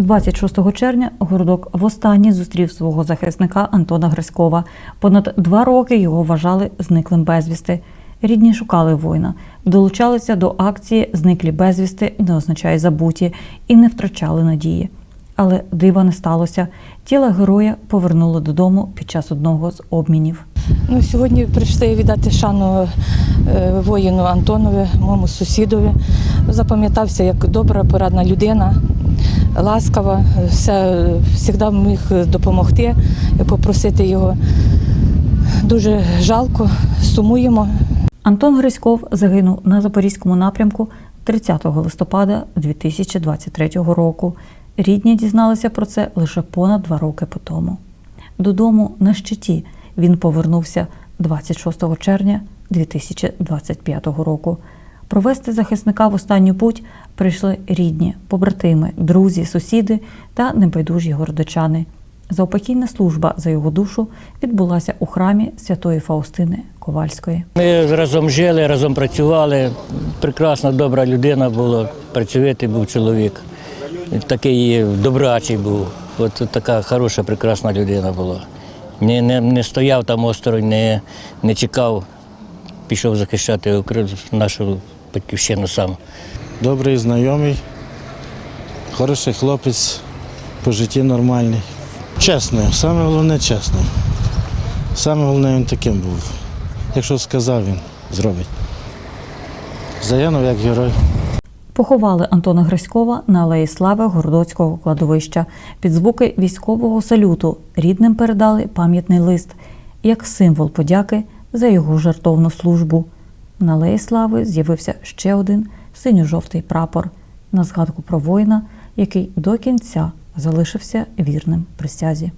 26 червня городок востаннє зустрів свого захисника Антона Гриськова. Понад два роки його вважали зниклим безвісти. Рідні шукали воїна, долучалися до акції Зниклі безвісти не означає забуті і не втрачали надії. Але дива не сталося. Тіло героя повернули додому під час одного з обмінів. Ну, сьогодні прийшли віддати шану е, воїну Антонові, моєму сусідові. Запам'ятався як добра, порадна людина, ласкава, все, завжди міг допомогти, попросити його. Дуже жалко, сумуємо. Антон Гриськов загинув на Запорізькому напрямку 30 листопада 2023 року. Рідні дізналися про це лише понад два роки по тому. Додому на щиті він повернувся 26 червня 2025 року. Провести захисника в останню путь прийшли рідні, побратими, друзі, сусіди та небайдужі городочани. Заупокійна служба за його душу відбулася у храмі святої Фаустини Ковальської. Ми разом жили, разом працювали. Прекрасна, добра людина була, працювати був чоловік. Такий добрачий був. От така хороша, прекрасна людина була. Не, не, не стояв там осторонь, не, не чекав, пішов захищати нашу батьківщину сам. Добрий знайомий, хороший хлопець, по житті нормальний. Чесний, саме головне чесний. Саме головне він таким був. Якщо сказав, він зробить. Загинув як герой. Поховали Антона Гриськова на алеї Слави Городоцького кладовища. Під звуки військового салюту рідним передали пам'ятний лист як символ подяки за його жертовну службу. На алеї Слави з'явився ще один синьо-жовтий прапор на згадку про воїна, який до кінця залишився вірним присязі.